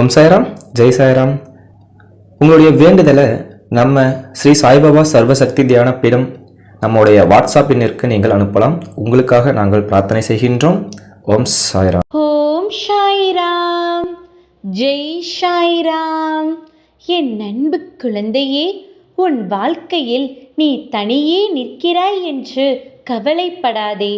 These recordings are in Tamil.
ஓம் சாய்ராம் ஜெய் சாய்ராம். உங்களுடைய வேண்டுதலை நம்ம ஸ்ரீ சாய்பாபா சர்வசக்தி தியான பீடம் நம்முடைய வாட்ஸ்அப் எண்ணிற்கு நீங்கள் அனுப்பலாம். உங்களுக்காக நாங்கள் பிரார்த்தனை செய்கின்றோம். ஓம் சாய்ராம். ஓம் சாய்ராம் ஜெய் சாய்ராம். என் அன்பு குழந்தையே உன் வாழ்க்கையில் நீ தனியே நிற்கிறாய் என்று கவலைப்படாதே.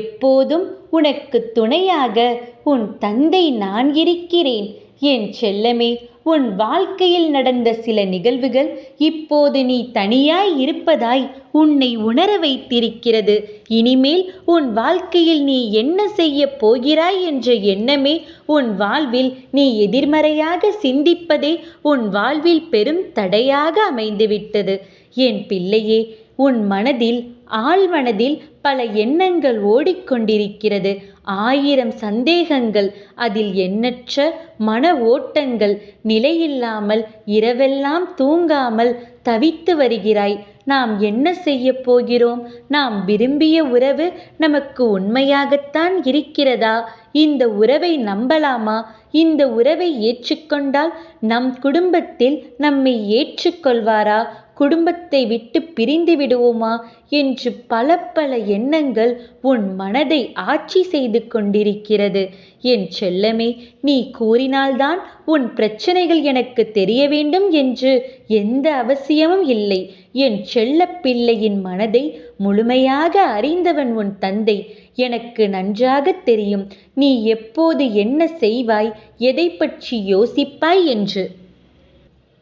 எப்போதும் உனக்கு துணையாக உன் தந்தை நான் இருக்கிறேன். என் செல்லமே உன் வாழ்க்கையில் நடந்த சில நிகழ்வுகள் இப்போது நீ தனியாய் இருப்பதாய் உன்னை உணர வைத்திருக்கிறது. இனிமேல் உன் வாழ்க்கையில் நீ என்ன செய்ய போகிறாய் என்ற எண்ணமே உன் வாழ்வில் நீ எதிர்மறையாக சிந்திப்பதே உன் வாழ்வில் பெரும் தடையாக அமைந்துவிட்டது. என் பிள்ளையே உன் மனதில் ஆழ்மனதில் பல எண்ணங்கள் ஓடிக்கொண்டிருக்கிறது. ஆயிரம் சந்தேகங்கள் அதில் எண்ணற்ற மன ஓட்டங்கள் நிலையில்லாமல் இரவெல்லாம் தூங்காமல் தவித்து வருகிறாய். நாம் என்ன செய்ய போகிறோம்? நாம் விரும்பிய உறவு நமக்கு உண்மையாகத்தான் இருக்கிறதா? இந்த உறவை நம்பலாமா? இந்த உறவை ஏற்றுக்கொண்டால் நம் குடும்பத்தில் நம்மை ஏற்றுக்கொள்வாரா? குடும்பத்தை விட்டு பிரிந்து விடுவோமா? என்று பல பல எண்ணங்கள் உன் மனதை ஆட்சி செய்து கொண்டிருக்கிறது. என் செல்லமே நீ கூறினால்தான் உன் பிரச்சனைகள் எனக்கு தெரிய வேண்டும் என்று எந்த அவசியமும் இல்லை. என் செல்ல பிள்ளையின் மனதை முழுமையாக அறிந்தவன் உன் தந்தை. எனக்கு நன்றாக தெரியும். நீ எப்போது என்ன செய்வாய்? எதை பற்றி யோசிப்பாய் என்று.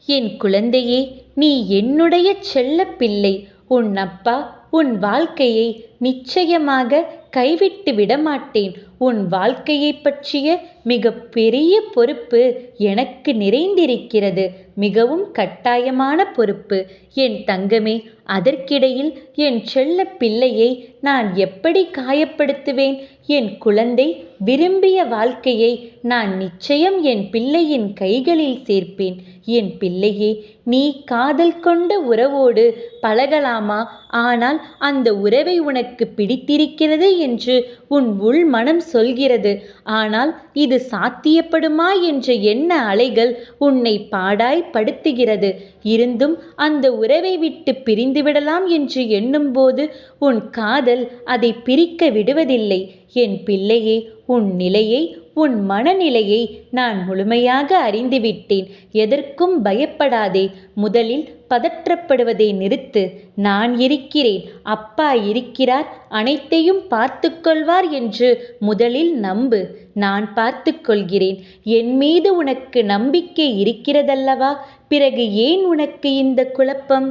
என் குழந்தையே நீ என்னுடைய செல்ல பிள்ளை உன் அப்பா உன் வாழ்க்கையை நிச்சயமாக கைவிட்டு விடமாட்டேன் உன் வாழ்க்கையை பற்றிய மிக பெரிய பொறுப்பு எனக்கு நிறைந்திருக்கிறது. மிகவும் கட்டாயமான பொறுப்பு. என் தங்கமே அதற்கிடையில் என் செல்ல பிள்ளையை நான் எப்படி காயப்படுத்துவேன்? என் குழந்தை விரும்பிய வாழ்க்கையை நான் நிச்சயம் என் பிள்ளையின் கைகளில் சேர்ப்பேன். என் பிள்ளையே நீ காதல் கொண்ட உறவோடு பழகலாமா? ஆனால் அந்த உறவை உனக்கு பிடித்திருக்கிறது என்று உன் உள் மனம் சொல்கிறது. ஆனால் இது சாத்தியப்படுமா என்ற எண்ண அலைகள் உன்னை பாடாய் படுத்துகிறது இருந்தும் அந்த உறவை விட்டு பிரிந்து விடலாம் என்று எண்ணும்போது உன் காதல் அதை பிரிக்க விடுவதில்லை. என் பிள்ளையே உன் நிலையை உன் மனநிலையை நான் முழுமையாக அறிந்துவிட்டேன். எதற்கும் பயப்படாதே. முதலில் பதற்றப்படுவதை நிறுத்து. நான் இருக்கிறேன். அப்பா இருக்கிறார். அனைத்தையும் பார்த்து கொள்வார் என்று முதலில் நம்பு. நான் பார்த்துக்கொள்கிறேன். என் மீது உனக்கு நம்பிக்கை இருக்கிறதல்லவா? பிறகு ஏன் உனக்கு இந்த குழப்பம்?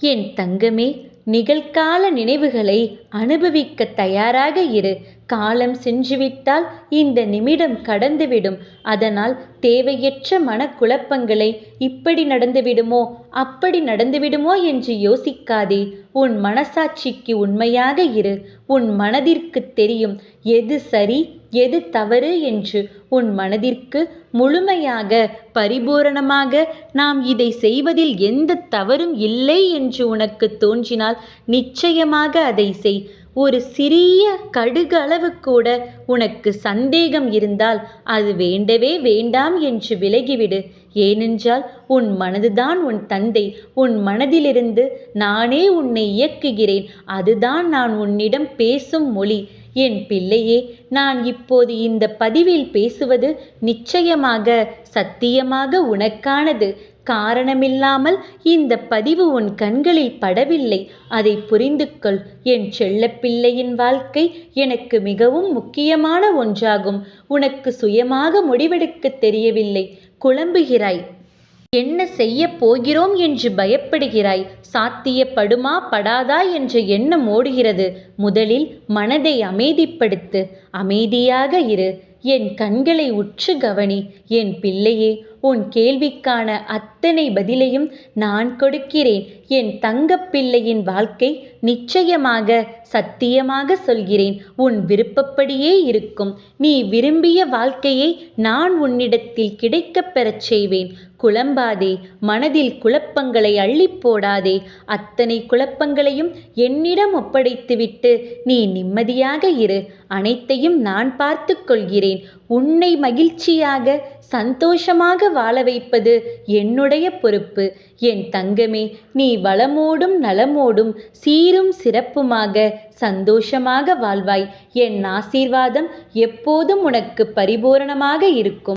என் தங்கமே நிகழ்கால நினைவுகளை அனுபவிக்க தயாராக இரு. காலம் சென்றுவிட்டால் இந்த நிமிடம் கடந்துவிடும். அதனால் தேவையற்ற மனக்குழப்பங்களை இப்படி நடந்துவிடுமோ அப்படி நடந்துவிடுமோ என்று யோசிக்காதே. உன் மனசாட்சிக்கு உண்மையாக இரு. உன் மனதிற்கு தெரியும் எது சரி எது தவறு என்று உன் மனதிற்கு முழுமையாக பரிபூரணமாக நாம் இதை செய்வதில் எந்த தவறும் இல்லை என்று உனக்கு தோன்றினால் நிச்சயமாக அதை செய். ஒரு சிறிய கடுகு அளவு கூட உனக்கு சந்தேகம் இருந்தால் அது வேண்டவே வேண்டாம் என்று விலகிவிடு. ஏனென்றால் உன் மனதுதான் உன் தந்தை. உன் மனதிலிருந்து நானே உன்னை இயக்குகிறேன். அதுதான் நான் உன்னிடம் பேசும் மொழி. என் பிள்ளையே நான் இப்போது இந்த பதிவில் பேசுவது நிச்சயமாக சத்தியமாக உனக்கானது. காரணமில்லாமல் இந்த பதிவு உன் கண்களில் படவில்லை. அதை புரிந்து கொள் என் செல்லப்பிள்ளையின் வாழ்க்கை எனக்கு மிகவும் முக்கியமான ஒன்றாகும். உனக்கு சுயமாக முடிவெடுக்க தெரியவில்லை. குழம்புகிறாய். என்ன செய்ய போகிறோம் என்று பயப்படுகிறாய். சாத்தியப்படுமா படாதா என்ற எண்ணம் ஓடுகிறது. முதலில் மனதை அமைதிப்படுத்து. அமைதியாக இரு. என் கண்களை உற்று கவனி. என் பிள்ளையே உன் கேள்விக்கான அத்தனை பதிலையும் நான் கொடுக்கிறேன். என் தங்கப்பிள்ளையின் வாழ்க்கை நிச்சயமாக சத்தியமாக சொல்கிறேன். உன் விருப்பப்படியே இருக்கும். நீ விரும்பிய வாழ்க்கையை நான் உன்னிடத்தில் கிடைக்கப் பெறச் செய்வேன். குழம்பாதே மனதில் குழப்பங்களை அள்ளிப் போடாதே. அத்தனை குழப்பங்களையும் என்னிடம் ஒப்படைத்துவிட்டு நீ நிம்மதியாக இரு. அனைத்தையும் நான் பார்த்து கொள்கிறேன். உன்னை மகிழ்ச்சியாக சந்தோஷமாக வாழ வைப்பது என்னுடைய பொறுப்பு. என் தங்கமே நீ வளமோடும் நலமோடும் சீரும் சிறப்புமாக சந்தோஷமாக வாழ்வாய். என் ஆசீர்வாதம் எப்போதும் உனக்கு பரிபூரணமாக இருக்கும்.